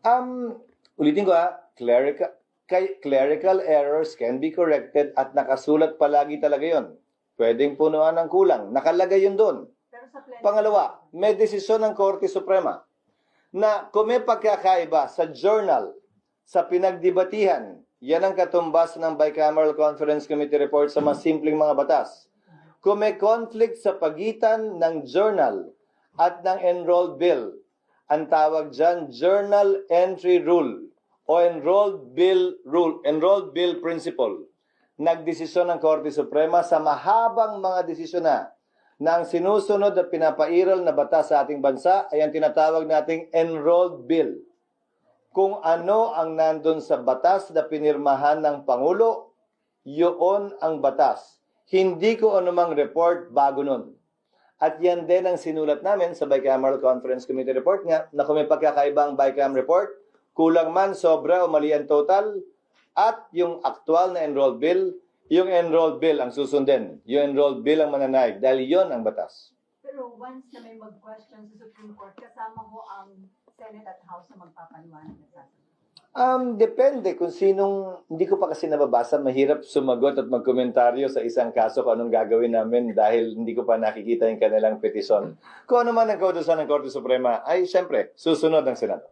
Um, ulitin ko ha, clerical, kay- clerical errors can be corrected at nakasulat palagi talaga yon. Pwedeng punuan ng kulang. Nakalagay yun doon. Pangalawa, may desisyon ng Korte Suprema na kung may pagkakaiba sa journal, sa pinagdibatihan, yan ang katumbas ng Bicameral Conference Committee report sa mas simpleng mga batas. Kung may conflict sa pagitan ng journal at ng enrolled bill, ang tawag dyan journal entry rule o enrolled bill rule, enrolled bill principle. Nagdesisyon ng Korte Suprema sa mahabang mga desisyon na na ang sinusunod at pinapairal na batas sa ating bansa ay ang tinatawag nating enrolled bill. Kung ano ang nandun sa batas na pinirmahan ng Pangulo, yun ang batas. Hindi ko anumang report bago nun. At yan din ang sinulat namin sa Bicameral Conference Committee report nga na kung may pagkakaibang Bicam report, kulang man, sobra o mali ang total, at yung aktual na enrolled bill, yung enrolled bill ang susundin. Yung enrolled bill ang mananaig dahil yon ang batas. pero once na may mag-question sa Supreme Court, kasama ho ang Senate at House na magpapaliwanag sasagot. Um, depende kung sinong, hindi ko pa kasi nababasa, mahirap sumagot at magkomentaryo sa isang kaso kung anong gagawin namin dahil hindi ko pa nakikita yung kanilang petisyon. Kung ano man ang kautosan ng Korte Suprema, ay syempre, susunod ang Senado.